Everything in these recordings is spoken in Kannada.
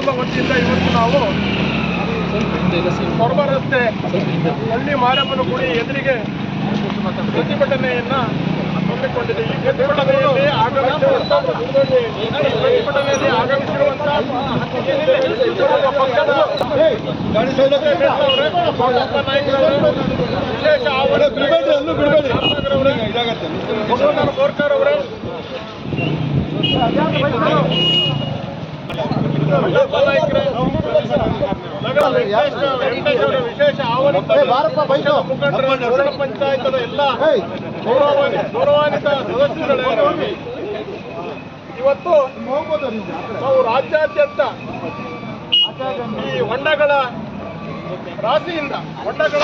ಕುಟುಂಬ ವತಿಯಿಂದ ಇವತ್ತು ನಾವು ಕೊರಬ ರಸ್ತೆ ಹಳ್ಳಿ ಮಾರಮ್ಮನ ಗುಡಿ ಎದುರಿಗೆ ಪ್ರತಿಭಟನೆಯನ್ನು ಹಮ್ಮಿಕೊಂಡಿದೆ ಈ ಪ್ರತಿಭಟನೆಯಲ್ಲಿ ಆಗಮಿಸಿರುವಂಥ ಪಕ್ಷದ ವಿಶೇಷ ಅವರೇ ವಿಶೇಷ ಮುಖಂಡರು ಪಂಚಾಯತ್ ಎಲ್ಲ ಇವತ್ತು ನಾವು ರಾಜ್ಯಾದ್ಯಂತ ಈ ಹೊಂಡಗಳ ರಾಶಿಯಿಂದ ಹೊಂಡಗಳ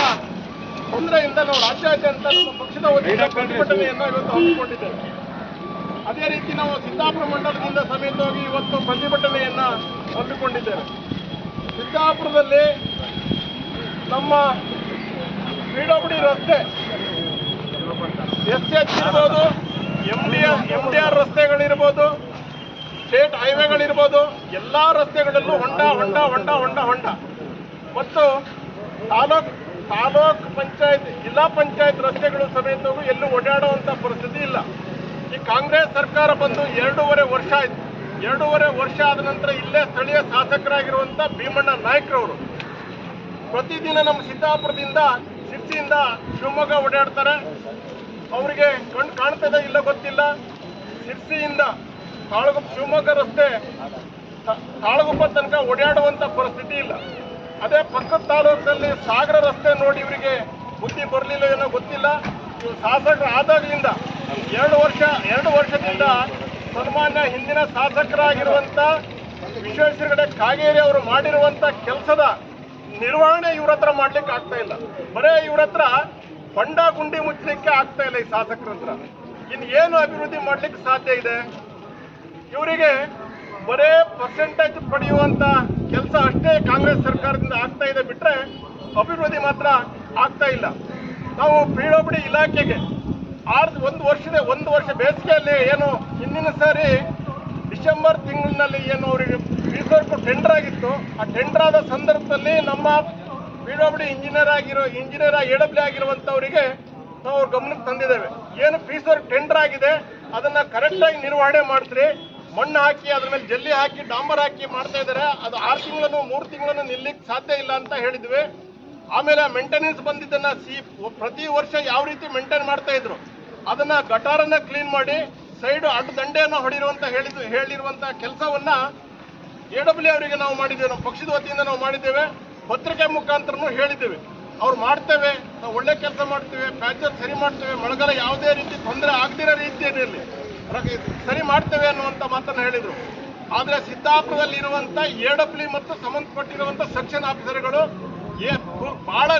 ತೊಂದರೆಯಿಂದ ನಾವು ರಾಜ್ಯಾದ್ಯಂತ ನಮ್ಮ ಪಕ್ಷದ ಒಂದು ಪ್ರತಿಭಟನೆಯನ್ನು ಇವತ್ತು ಹಮ್ಮಿಕೊಂಡಿದ್ದೇವೆ ಅದೇ ರೀತಿ ನಾವು ಸಿದ್ದಾಪುರ ಮಂಡಲದಿಂದ ಸಮೇತವಾಗಿ ಇವತ್ತು ಪ್ರತಿಭಟನೆಯನ್ನ ಹಮ್ಮಿಕೊಂಡಿದ್ದೇವೆ. ಸಿದ್ದಾಪುರದಲ್ಲಿ ನಮ್ಮ ಪಿಡಬ್ಲ್ಯೂಡಿ ರಸ್ತೆ ಎಸ್ ಎಚ್ ಇರ್ಬೋದು M D M D R ರಸ್ತೆಗಳಿರ್ಬೋದು, state ಹೈವೇಗಳಿರ್ಬೋದು, ಎಲ್ಲ ರಸ್ತೆಗಳಲ್ಲೂ ಹೊಂಡ ಹೊಂಡ ಹೊಂಡ ಹೊಂಡ ಹೊಂಡ. ಮತ್ತು ತಾಲೂಕ್ ತಾಲೂಕ್ ಪಂಚಾಯತ್, ಜಿಲ್ಲಾ ಪಂಚಾಯತ್ ರಸ್ತೆಗಳು ಸಮೇತವೂ ಎಲ್ಲೂ ಓಡಾಡುವಂಥ ಪರಿಸ್ಥಿತಿ ಇಲ್ಲ. ಈ ಕಾಂಗ್ರೆಸ್ ಸರ್ಕಾರ ಬಂದು ಎರಡೂವರೆ ವರ್ಷ ಆಯ್ತು. ಎರಡೂವರೆ ವರ್ಷ ಆದ ನಂತರ ಇಲ್ಲೇ ಸ್ಥಳೀಯ ಶಾಸಕರಾಗಿರುವಂಥ ಭೀಮಣ್ಣ ನಾಯ್ಕರವರು ಪ್ರತಿದಿನ ನಮ್ಮ ಸಿದ್ದಾಪುರದಿಂದ ಶಿರ್ಸಿಯಿಂದ ಶಿವಮೊಗ್ಗ ಓಡಾಡ್ತಾರೆ. ಅವರಿಗೆ ಕಣ್ಣು ಕಾಣ್ತದೆ ಇಲ್ಲ ಗೊತ್ತಿಲ್ಲ. ಶಿರ್ಸಿಯಿಂದ ತಾಳಗುಪ್ಪ ಶಿವಮೊಗ್ಗ ರಸ್ತೆ ತಾಳಗುಪ್ಪ ತನಕ ಓಡಾಡುವಂತ ಪರಿಸ್ಥಿತಿ ಇಲ್ಲ. ಅದೇ ಪಕ್ಕದ ತಾಲೂಕಿನಲ್ಲಿ ಸಾಗರ ರಸ್ತೆ ನೋಡಿ ಇವರಿಗೆ ಬುದ್ಧಿ ಬರಲಿಲ್ಲ ಏನೋ ಗೊತ್ತಿಲ್ಲ. ಶಾಸಕರು ಆದಾಗಲಿಂದ ಎರಡು ವರ್ಷ, ಎರಡು ವರ್ಷದಿಂದ ಸನ್ಮಾನ್ಯ ಹಿಂದಿನ ಶಾಸಕರಾಗಿರುವಂತ ವಿಶ್ವೇಶ್ವರಗಡೆ ಕಾಗೇರಿ ಅವರು ಮಾಡಿರುವಂತ ಕೆಲಸದ ನಿರ್ವಹಣೆ ಇವ್ರ ಹತ್ರ ಮಾಡ್ಲಿಕ್ಕೆ ಆಗ್ತಾ ಇಲ್ಲ. ಬರೇ ಇವ್ರ ಹತ್ರ ಬಂಡ ಗುಂಡಿ ಮುಚ್ಚಲಿಕ್ಕೆ ಆಗ್ತಾ ಇಲ್ಲ ಈ ಶಾಸಕರ ಹತ್ರ. ಇನ್ನು ಏನು ಅಭಿವೃದ್ಧಿ ಮಾಡ್ಲಿಕ್ಕೆ ಸಾಧ್ಯ ಇದೆ? ಇವರಿಗೆ ಬರೇ ಪರ್ಸೆಂಟೇಜ್ ಪಡೆಯುವಂತ ಕೆಲಸ ಅಷ್ಟೇ ಕಾಂಗ್ರೆಸ್ ಸರ್ಕಾರದಿಂದ ಆಗ್ತಾ ಇದೆ ಬಿಟ್ರೆ ಅಭಿವೃದ್ಧಿ ಮಾತ್ರ ಆಗ್ತಾ ಇಲ್ಲ. ನಾವು ಪಿಡಬ್ಲ್ಯೂಡಿ ಇಲಾಖೆಗೆ ಆರು ಒಂದು ವರ್ಷದ, ಒಂದು ವರ್ಷ ಬೇಸಿಗೆಯಲ್ಲಿ ಏನು ಹಿಂದಿನ ಸಾರಿ ಡಿಸೆಂಬರ್ ತಿಂಗಳಿನಲ್ಲಿ ಏನು ಅವರಿಗೆ ಬೀಸೋರ್ಕು ಟೆಂಡರ್ ಆಗಿತ್ತು. ಆ ಟೆಂಡರ್ ಆದ ಸಂದರ್ಭದಲ್ಲಿ ನಮ್ಮ ಪಿ ಡಬ್ಲ್ಯೂ ಇಂಜಿನಿಯರ್ ಆಗಿರೋ ಇಂಜಿನಿಯರ್ ಎ ಡಬ್ಲ್ಯೂ ಆಗಿರುವಂಥವರಿಗೆ ನಾವು ಅವ್ರ ಗಮನಕ್ಕೆ ತಂದಿದ್ದೇವೆ. ಏನು ಫೀಸರ್ ಟೆಂಡರ್ ಆಗಿದೆ, ಅದನ್ನ ಕರೆಕ್ಟಾಗಿ ನಿರ್ವಹಣೆ ಮಾಡಿಸ್ರಿ ಮಣ್ಣು ಹಾಕಿ, ಅದ್ರ ಮೇಲೆ ಜಲ್ಲಿ ಹಾಕಿ, ಡಾಂಬರ್ ಹಾಕಿ ಮಾಡ್ತಾ ಇದ್ದಾರೆ. ಅದು ಆರು ತಿಂಗಳನ್ನು, ಮೂರು ತಿಂಗಳನ್ನು ನಿಲ್ಲಿಕ್ಕೆ ಸಾಧ್ಯ ಇಲ್ಲ ಅಂತ ಹೇಳಿದ್ವಿ. ಆಮೇಲೆ ಮೇಂಟೆನೆನ್ಸ್ ಬಂದಿದ್ದನ್ನ ಸಿ, ಪ್ರತಿ ವರ್ಷ ಯಾವ ರೀತಿ ಮೇಂಟೈನ್ ಮಾಡ್ತಾ ಇದ್ರು. ಅದನ್ನ ಗಟಾರನ್ನ ಕ್ಲೀನ್ ಮಾಡಿ ಸೈಡ್ ಅಡ್ಡ ದಂಡೆಯನ್ನು ಹೊಡಿರುವಂತ ಹೇಳಿದ್ದು ಹೇಳಿರುವಂತ ಕೆಲಸವನ್ನ ಎ ಡಬ್ಲ್ಯೂ ಅವರಿಗೆ ನಾವು ಮಾಡಿದ್ದೇವೆ. ನಮ್ಮ ಪಕ್ಷದ ವತಿಯಿಂದ ನಾವು ಮಾಡಿದ್ದೇವೆ. ಪತ್ರಿಕೆ ಮುಖಾಂತರನು ಹೇಳಿದ್ದೇವೆ. ಅವ್ರು ಮಾಡ್ತೇವೆ. ನಾವು ಒಳ್ಳೆ ಕೆಲಸ ಮಾಡ್ತೇವೆ. ಪ್ಯಾಚರ್ ಸರಿ ಮಾಡ್ತೇವೆ. ಮಳೆಗಾಲ ಯಾವುದೇ ರೀತಿ ತೊಂದರೆ ಆಗದಿರೋ ರೀತಿಯಲ್ಲಿ ಸರಿ ಮಾಡ್ತೇವೆ ಅನ್ನುವಂತ ಮಾತನ್ನ ಹೇಳಿದ್ರು. ಆದ್ರೆ ಸಿದ್ದಾಪುರದಲ್ಲಿ ಇರುವಂತ ಎ ಡಬ್ಲ್ಯೂ ಮತ್ತು ಸಂಬಂಧಪಟ್ಟಿರುವಂತ ಸೆಕ್ಷನ್ ಆಫೀಸರ್ಗಳು ಬಹಳ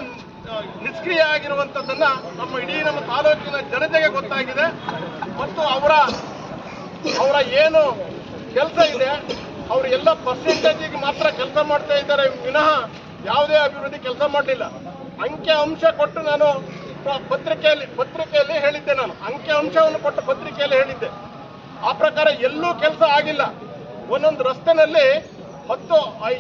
ನಿಷ್ಕ್ರಿಯ ಆಗಿರುವಂತದ್ದನ್ನ ನಮ್ಮ ಇಡೀ ನಮ್ಮ ತಾಲೂಕಿನ ಜನತೆಗೆ ಗೊತ್ತಾಗಿದೆ. ಮತ್ತು ಅವರ ಅವರ ಏನು ಕೆಲಸ ಇದೆ, ಅವರು ಎಲ್ಲ ಪರ್ಸೆಂಟೇಜಿಗೆ ಮಾತ್ರ ಕೆಲಸ ಮಾಡ್ತಾ ಇದ್ದಾರೆ. ವಿನಃ ಯಾವುದೇ ಅಭಿವೃದ್ಧಿ ಕೆಲಸ ಮಾಡಲಿಲ್ಲ. ಅಂಕಿ ಅಂಶ ಕೊಟ್ಟು ನಾನು ಪತ್ರಿಕೆಯಲ್ಲಿ ಪತ್ರಿಕೆಯಲ್ಲಿ ಹೇಳಿದ್ದೆ ನಾನು. ಅಂಕಿ ಅಂಶವನ್ನು ಕೊಟ್ಟು ಪತ್ರಿಕೆಯಲ್ಲಿ ಹೇಳಿದ್ದೆ. ಆ ಪ್ರಕಾರ ಎಲ್ಲೂ ಕೆಲಸ ಆಗಿಲ್ಲ. ಒಂದೊಂದು ರಸ್ತೆನಲ್ಲಿ ಹತ್ತು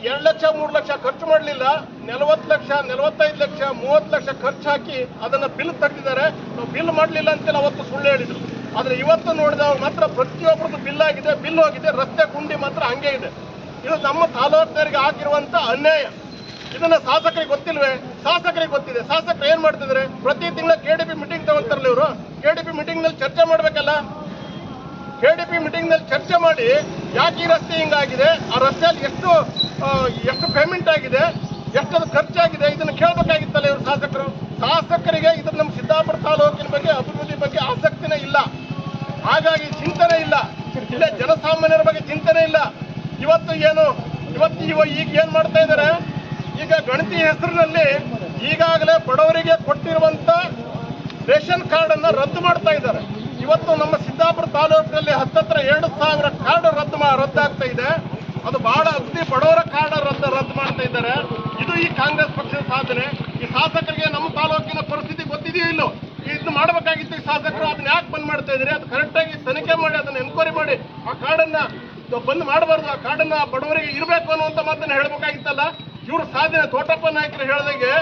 ಎರಡು ಲಕ್ಷ, ಮೂರು ಲಕ್ಷ ಖರ್ಚು ಮಾಡಲಿಲ್ಲ. ನಲವತ್ತು ಲಕ್ಷ, ನಲವತ್ತೈದು ಲಕ್ಷ, ಮೂವತ್ತು ಲಕ್ಷ ಖರ್ಚು ಹಾಕಿ ಅದನ್ನ ಬಿಲ್ ತೆಗೆದಿದ್ದಾರೆ ನಾವು ಬಿಲ್ ಮಾಡಲಿಲ್ಲ ಅಂತೇಳಿ ಅವತ್ತು ಸುಳ್ಳು ಹೇಳಿದ್ರು. ಆದರೆ ಇವತ್ತು ನೋಡಿದವಾಗ ಮಾತ್ರ ಪ್ರತಿಯೊಬ್ಬರದ್ದು ಬಿಲ್ ಆಗಿದೆ, ಬಿಲ್ ಹೋಗಿದೆ, ರಸ್ತೆ ಗುಂಡಿ ಮಾತ್ರ ಹಂಗೆ ಇದೆ. ಇದು ನಮ್ಮ ತಾಲೂಕಿನವರಿಗೆ ಆಗಿರುವಂಥ ಅನ್ಯಾಯ. ಇದನ್ನ ಶಾಸಕರಿಗೆ ಗೊತ್ತಿಲ್ವೇ? ಶಾಸಕರಿಗೆ ಗೊತ್ತಿದೆ. ಶಾಸಕರು ಏನ್ ಮಾಡ್ತಿದ್ರೆ? ಪ್ರತಿ ತಿಂಗಳ ಪಿ ಮೀಟಿಂಗ್ ತಗೊಳ್ತಾರಲ್ಲ ಇವರು. ಕೆ ಡಿ ಮೀಟಿಂಗ್ನಲ್ಲಿ ಚರ್ಚೆ ಮಾಡ್ಬೇಕಲ್ಲ? ಕೆ ಡಿ ಪಿ ಮೀಟಿಂಗ್ನಲ್ಲಿ ಚರ್ಚೆ ಮಾಡಿ, ಯಾಕೆ ಈ ರಸ್ತೆ ಹಿಂಗಾಗಿದೆ? ಆ ರಸ್ತೆಯಲ್ಲಿ ಎಷ್ಟು ಎಷ್ಟು ಪೇಮೆಂಟ್ ಆಗಿದೆ? ಎಷ್ಟು ಅದು ಖರ್ಚಾಗಿದೆ, ಇದನ್ನು ಕೇಳಬೇಕಾಗಿತ್ತಲ್ಲ ಇವರು ಶಾಸಕರು? ಶಾಸಕರಿಗೆ ಇದನ್ನು ನಮ್ಮ ಸಿದ್ದಾಪುರ ತಾಲೂಕಿನ ಬಗ್ಗೆ, ಅಭಿವೃದ್ಧಿ ಬಗ್ಗೆ ಆಸಕ್ತಿನೇ ಇಲ್ಲ. ಹಾಗಾಗಿ ಚಿಂತನೆ ಇಲ್ಲ. ಇಲ್ಲೇ ಜನಸಾಮಾನ್ಯರ ಬಗ್ಗೆ ಚಿಂತನೆ ಇಲ್ಲ. ಇವತ್ತು ಏನು, ಇವತ್ತು ಇವ ಈಗ ಏನ್ ಮಾಡ್ತಾ ಇದ್ದಾರೆ? ಈಗ ಗಣತಿ ಹೆಸರಿನಲ್ಲಿ ಈಗಾಗಲೇ ಬಡವರಿಗೆ ಕೊಟ್ಟಿರುವಂತ ರೇಷನ್ ಕಾರ್ಡ್ ಅನ್ನ ರದ್ದು ಮಾಡ್ತಾ ಇದ್ದಾರೆ. ಇವತ್ತು ನಮ್ಮ ಸಿದ್ದಾಪುರ ತಾಲೂಕಿನಲ್ಲಿ ಹತ್ತತ್ರ ಎರಡು ಸಾವಿರ ಕಾರ್ಡ್ ರದ್ದು ರದ್ದಾಗ್ತಾ ಇದೆ. ಅದು ಬಹಳ ಅತಿ ಬಡವರ ಕಾರ್ಡ್ ರದ್ದು ರದ್ದು ಮಾಡ್ತಾ ಇದ್ದಾರೆ. ಇದು ಈ ಕಾಂಗ್ರೆಸ್ ಪಕ್ಷದ ಸಾಧನೆ. ಈ ಶಾಸಕರಿಗೆ ನಮ್ಮ ತಾಲೂಕಿನ ಪರಿಸ್ಥಿತಿ ಗೊತ್ತಿದೆಯೋ ಇಲ್ಲೋ? ಇದು ಮಾಡಬೇಕಾಗಿತ್ತು ಈ ಶಾಸಕರು, ಅದನ್ನ ಯಾಕೆ ಬಂದ್ ಮಾಡ್ತಾ ಇದ್ರಿ ಅದು ಕರೆಕ್ಟಾಗಿ ತನಿಖೆ ಮಾಡಿ, ಅದನ್ನ ಎನ್ಕ್ವೈರಿ ಮಾಡಿ ಆ ಕಾರ್ಡನ್ನ ಬಂದ್ ಮಾಡಬಾರ್ದು, ಆ ಕಾರ್ಡನ್ನ ಬಡವರಿಗೆ ಇರಬೇಕು ಅನ್ನುವಂತ ಮಾತನ್ನ ಹೇಳ್ಬೇಕಾಗಿತ್ತಲ್ಲ? ಇವ್ರ ಸಾಧನೆ, ತೋಟಪ್ಪ ನಾಯಕರು ಹೇಳಿದಾಗೆ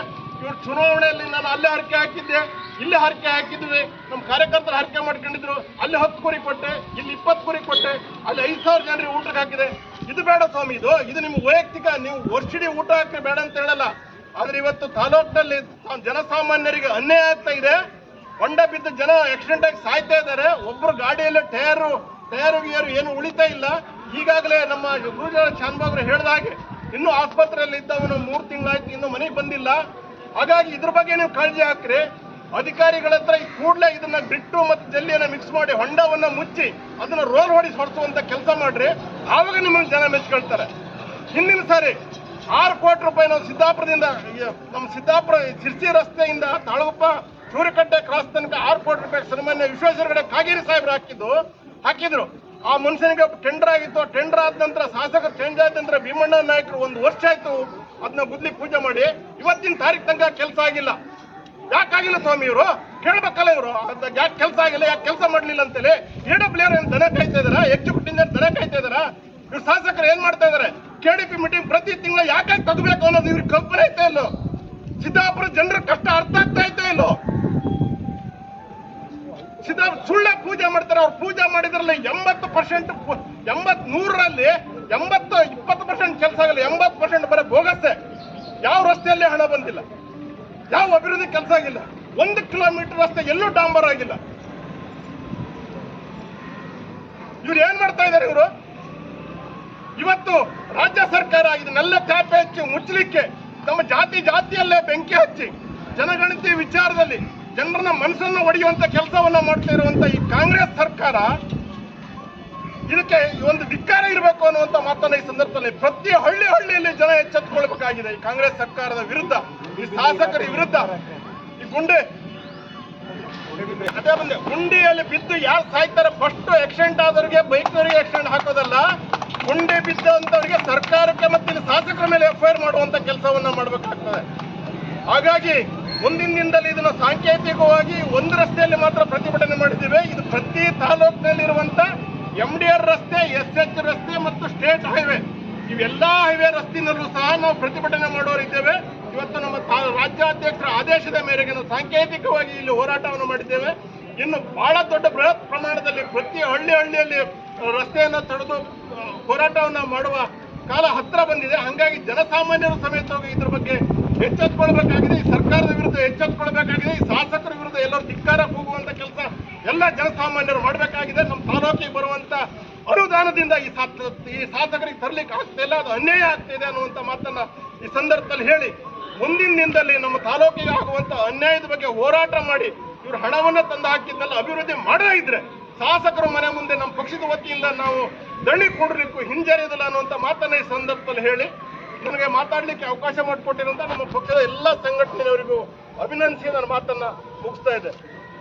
ಇವ್ರ ಚುನಾವಣೆಯಲ್ಲಿ ನಾನು ಅಲ್ಲೇ ಹರಕೆ ಹಾಕಿದ್ದೆ, ಇಲ್ಲಿ ಹರಕೆ ಹಾಕಿದ್ವಿ. ನಮ್ಮ ಕಾರ್ಯಕರ್ತರು ಹರಕೆ ಮಾಡ್ಕೊಂಡಿದ್ರು. ಅಲ್ಲಿ ಹತ್ತು ಕುರಿ ಕೊಟ್ಟೆ, ಇಲ್ಲಿ ಇಪ್ಪತ್ತು ಕುರಿ ಕೊಟ್ಟೆ, ಅಲ್ಲಿ ಐದು ಸಾವಿರ ಜನರಿಗೆ ಊಟಕ್ಕೆ ಹಾಕಿದೆ. ಇದು ಬೇಡ ಸ್ವಾಮಿ, ಇದು ಇದು ನಿಮ್ಮ ವೈಯಕ್ತಿಕ, ನೀವು ವರ್ಷಿಡಿ ಊಟ ಹಾಕಿ ಬೇಡ ಅಂತ ಹೇಳಲ್ಲ. ಆದ್ರೆ ಇವತ್ತು ತಾಲೂಕಿನಲ್ಲಿ ಜನಸಾಮಾನ್ಯರಿಗೆ ಅನ್ಯಾಯ ಆಗ್ತಾ ಇದೆ. ಹೊಂಡ ಬಿದ್ದ ಜನ ಆಕ್ಸಿಡೆಂಟ್ ಆಗಿ ಸಾಯ್ತಾ ಇದ್ದಾರೆ. ಒಬ್ರು ಗಾಡಿಯಲ್ಲಿ ಟೈರು ಟೈರು ಗಿಯರು ಏನು ಉಳಿತಾ ಇಲ್ಲ. ಈಗಾಗಲೇ ನಮ್ಮ ಗುರುಜಾರ ಶಾನ್ಭಾಗ್ರು ಹೇಳಿದ ಹಾಗೆ, ಇನ್ನೂ ಆಸ್ಪತ್ರೆಯಲ್ಲಿ ಇದ್ದವನು ಮೂರು ತಿಂಗಳಾಯ್ತು, ಇನ್ನು ಮನೆಗೆ ಬಂದಿಲ್ಲ. ಹಾಗಾಗಿ ಇದ್ರ ಬಗ್ಗೆ ನೀವು ಕಾಳಜಿ ಹಾಕ್ರಿ. ಅಧಿಕಾರಿಗಳ ಹತ್ರ ಕೂಡಲೇ ಇದನ್ನ ಬಿಟ್ಟು ಮತ್ತು ಜಲ್ಲಿಯನ್ನ ಮಿಕ್ಸ್ ಮಾಡಿ ಹೊಂಡವನ್ನ ಮುಚ್ಚಿ ಅದನ್ನ ರೋಲ್ ಹೊಡಿ ಹೊಡಿಸುವಂತ ಕೆಲಸ ಮಾಡ್ರಿ. ಆವಾಗ ನಿಮ್ಮನ್ನು ಜನ ಮೆಚ್ಕೊಳ್ತಾರೆ. ಹಿಂದಿನ ಸಾರಿ ಆರು ಕೋಟಿ ರೂಪಾಯಿ ನಾವು ಸಿದ್ದಾಪುರದಿಂದ ನಮ್ಮ ಸಿದ್ದಾಪುರ ಶಿರ್ಸಿ ರಸ್ತೆಯಿಂದ ತಾಳಗುಪ್ಪ ಸೂರ್ಯಕಟ್ಟೆ ಕ್ರಾಸ್ ತನಕ ಆರು ಕೋಟಿ ರೂಪಾಯಿ ಸನ್ಮಾನ್ಯ ವಿಶ್ವೇಶ್ವರಗಡೆ ಕಾಗೇರಿ ಸಾಹೇಬ್ರು ಹಾಕಿದ್ದು, ಹಾಕಿದ್ರು. ಆ ಮನುಷ್ಯನಿಗೆ ಟೆಂಡರ್ ಆಗಿತ್ತು. ಟೆಂಡರ್ ಆದ ನಂತರ ಶಾಸಕ ಚೇಂಜ್ ಆದ ನಂತರ ಭೀಮಣ್ಣ ನಾಯಕರು ಒಂದು ವರ್ಷ ಆಯ್ತು ಅದನ್ನ ಗುದ್ಲಿ ಪೂಜೆ ಮಾಡಿ. ಇವತ್ತಿನ ತಾರೀಕು ತನಕ ಕೆಲಸ ಆಗಿಲ್ಲ. ಯಾಕಾಗಿಲ್ಲ ಸ್ವಾಮಿ ಇವರು? ಕೇಳ್ಬೇಕಲ್ಲ ಇವರು. ಯಾಕೆ ಕೆಲಸ ಆಗಿಲ್ಲ, ಯಾಕೆ ಕೆಲಸ ಮಾಡ್ಲಿಲ್ಲ ಅಂತೇಳಿ ಎ ಡಬ್ಲ್ಯೂ ಆರ್ ದನ ಕಾಯ್ತಾ ಇದಾರ ಎಕ್ಸಿಕ್ಯೂಟಿವ್ ದನ ಕಾಯ್ತಾ ಇದಾರ ಇವ್ರು ಶಾಸಕರು ಏನ್ ಮಾಡ್ತಾ ಇದಾರೆ? ಕೆಡಿಪಿ ಮೀಟಿಂಗ್ ಪ್ರತಿ ತಿಂಗಳು ಯಾಕೆ ತಗಬೇಕು ಅನ್ನೋದು ಇವ್ರಿಗೆ ಕಲ್ಪನೆ ಐತೆ ಇಲ್ಲೋ. ಸಿದ್ದಾಪುರ ಜನರ ಕಷ್ಟ ಅರ್ಥ ಆಗ್ತಾ ಐತೆ ಇಲ್ಲೋ. ಸಿದ್ದಾ ಸುಳ್ಳ ಪೂಜೆ ಮಾಡ್ತಾರೆ, ಅವ್ರು ಪೂಜೆ ಮಾಡಿದ್ರಲ್ಲಿ ಎಂಬತ್ತು ಪರ್ಸೆಂಟ್ ಎಂಬತ್ ನೂರರಲ್ಲಿ ಎಂಬತ್ತು ಇಪ್ಪತ್ತು ಪರ್ಸೆಂಟ್ ಕೆಲಸ ಆಗಲ್ಲ, ಎಂಬತ್ತು ಪರ್ಸೆಂಟ್ ಬರೋ ಬೋಗಸ್ಸೆ. ಯಾವ ರಸ್ತೆಯಲ್ಲಿ ಹಣ ಬಂದಿಲ್ಲ. ಯಾವ ಅಭಿವೃದ್ಧಿ ಕೆಲಸ ಆಗಿಲ್ಲ. ಒಂದು ಕಿಲೋಮೀಟರ್ ರಸ್ತೆ ಎಲ್ಲೂ ಡಾಂಬರ್ ಆಗಿಲ್ಲ. ಇವ್ರು ಏನ್ ಮಾಡ್ತಾ ಇದ್ದಾರೆ ಇವರು? ಇವತ್ತು ರಾಜ್ಯ ಸರ್ಕಾರ ಇದನ್ನೆಲ್ಲ ಚಾಪೆ ಹಚ್ಚಿ ಮುಚ್ಚಲಿಕ್ಕೆ ನಮ್ಮ ಜಾತಿ ಜಾತಿಯಲ್ಲೇ ಬೆಂಕಿ ಹಚ್ಚಿ ಜನಗಣತಿ ವಿಚಾರದಲ್ಲಿ ಜನರನ್ನ ಮನಸ್ಸನ್ನು ಒಡೆಯುವಂತ ಕೆಲಸವನ್ನ ಮಾಡ್ತಾ ಇರುವಂತ ಈ ಕಾಂಗ್ರೆಸ್ ಸರ್ಕಾರ ಇದಕ್ಕೆ ಒಂದು ಧಿಕ್ಕಾರ ಇರಬೇಕು ಅನ್ನುವಂತ ಮಾತನ್ನ ಈ ಸಂದರ್ಭದಲ್ಲಿ ಪ್ರತಿ ಹಳ್ಳಿ ಹಳ್ಳಿಯಲ್ಲಿ ಜನ ಎಚ್ಚೆತ್ತುಕೊಳ್ಬೇಕಾಗಿದೆ. ಈ ಕಾಂಗ್ರೆಸ್ ಸರ್ಕಾರದ ವಿರುದ್ಧ, ಈ ಶಾಸಕರ ವಿರುದ್ಧ. ಈ ಗುಂಡೆ, ಅದೇ ಬಂದೆ, ಗುಂಡಿಯಲ್ಲಿ ಬಿದ್ದು ಯಾರು ಸಾಯ್ತಾರೆ? ಫಸ್ಟ್ ಆಕ್ಸಿಡೆಂಟ್ ಆದವರಿಗೆ ಬೈಕ್ನವರಿಗೆ ಆಕ್ಸಿಡೆಂಟ್ ಹಾಕೋದಲ್ಲ. ಗುಂಡಿ ಬಿದ್ದಂತವರಿಗೆ ಸರ್ಕಾರಕ್ಕೆ ಮತ್ತೆ ಶಾಸಕರ ಮೇಲೆ ಎಫ್ ಮಾಡುವಂತ ಕೆಲಸವನ್ನ ಮಾಡಬೇಕಾಗ್ತದೆ. ಹಾಗಾಗಿ ಮುಂದಿನ ದಿನದಲ್ಲಿ ಇದನ್ನ ಸಾಂಕೇತಿಕವಾಗಿ ಒಂದು ರಸ್ತೆಯಲ್ಲಿ ಮಾತ್ರ ಪ್ರತಿಭಟನೆ ಮಾಡಿದ್ದೇವೆ. ಇದು ಪ್ರತಿ ತಾಲೂಕಿನಲ್ಲಿರುವಂತ ಎಂ ಡಿ ಆರ್ ರಸ್ತೆ ಎಸ್ ಎಚ್ ರಸ್ತೆ ಮತ್ತು ಸ್ಟೇಟ್ ಹೈವೇ ಇವೆಲ್ಲ ಹೈವೇ ರಸ್ತಿನಲ್ಲೂ ಸಹ ನಾವು ಪ್ರತಿಭಟನೆ ಮಾಡೋರಿದ್ದೇವೆ ಇವತ್ತು ನಮ್ಮ ರಾಜ್ಯಾಧ್ಯಕ್ಷರ ಆದೇಶದ ಮೇರೆಗೆ ನಾವು ಸಾಂಕೇತಿಕವಾಗಿ ಇಲ್ಲಿ ಹೋರಾಟವನ್ನು ಮಾಡಿದ್ದೇವೆ. ಇನ್ನು ಬಹಳ ದೊಡ್ಡ ಬೃಹತ್ ಪ್ರಮಾಣದಲ್ಲಿ ಪ್ರತಿ ಹಳ್ಳಿ ಹಳ್ಳಿಯಲ್ಲಿ ರಸ್ತೆಯನ್ನು ತಡೆದು ಹೋರಾಟವನ್ನು ಮಾಡುವ ಕಾಲ ಹತ್ರ ಬಂದಿದೆ. ಹಾಗಾಗಿ ಜನಸಾಮಾನ್ಯರು ಸಮೇತವಾಗಿ ಇದ್ರ ಬಗ್ಗೆ ಎಚ್ಚೆತ್ಕೊಳ್ಬೇಕಾಗಿದೆ. ಈ ಸರ್ಕಾರದ ವಿರುದ್ಧ ಎಚ್ಚೆತ್ಕೊಳ್ಬೇಕಾಗಿದೆ. ಈ ಶಾಸಕರ ವಿರುದ್ಧ ಎಲ್ಲರೂ ಧಿಕ್ಕಾರ ಹೋಗುವಂತ ಕೆಲಸ ಎಲ್ಲ ಜನಸಾಮಾನ್ಯರು ಮಾಡಬೇಕಾಗಿದೆ ಬರುವಂತ ಅನುದಾನದಿಂದ ಈ ಈ ಶಾಸಕರಿಗೆ ತರಲಿಕ್ಕೆ ಆಗ್ತಾ ಇಲ್ಲ, ಅದು ಅನ್ಯಾಯ ಆಗ್ತಿದೆ ಅನ್ನುವಂತ ಮಾತನ್ನ ಈ ಸಂದರ್ಭದಲ್ಲಿ ಹೇಳಿ, ಮುಂದಿನ ನಮ್ಮ ತಾಲೂಕಿಗೆ ಆಗುವಂತ ಅನ್ಯಾಯದ ಬಗ್ಗೆ ಹೋರಾಟ ಮಾಡಿ ಇವ್ರು ಹಣವನ್ನ ತಂದು ಹಾಕಿದ್ದಲ್ಲ ಅಭಿವೃದ್ಧಿ ಮಾಡದೇ ಇದ್ರೆ ಶಾಸಕರು ಮನೆ ಮುಂದೆ ನಮ್ಮ ಪಕ್ಷದ ವತಿಯಿಂದ ನಾವು ದಣಿ ಕೊಡಲಿಕ್ಕೂ ಹಿಂಜರಿಯೋದಿಲ್ಲ ಅನ್ನುವಂತ ಮಾತನ್ನ ಈ ಸಂದರ್ಭದಲ್ಲಿ ಹೇಳಿ ನನಗೆ ಮಾತಾಡಲಿಕ್ಕೆ ಅವಕಾಶ ಮಾಡಿಕೊಟ್ಟಿರುವಂತ ನಮ್ಮ ಪಕ್ಷದ ಎಲ್ಲ ಸಂಘಟನೆಯವರಿಗೂ ಅಭಿನಂದಿಸಿ ನನ್ನ ಮಾತನ್ನ ಮುಗಿಸ್ತಾ ಇದೆ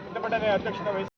ಪ್ರತಿಭಟನೆ ಅಧ್ಯಕ್ಷತೆ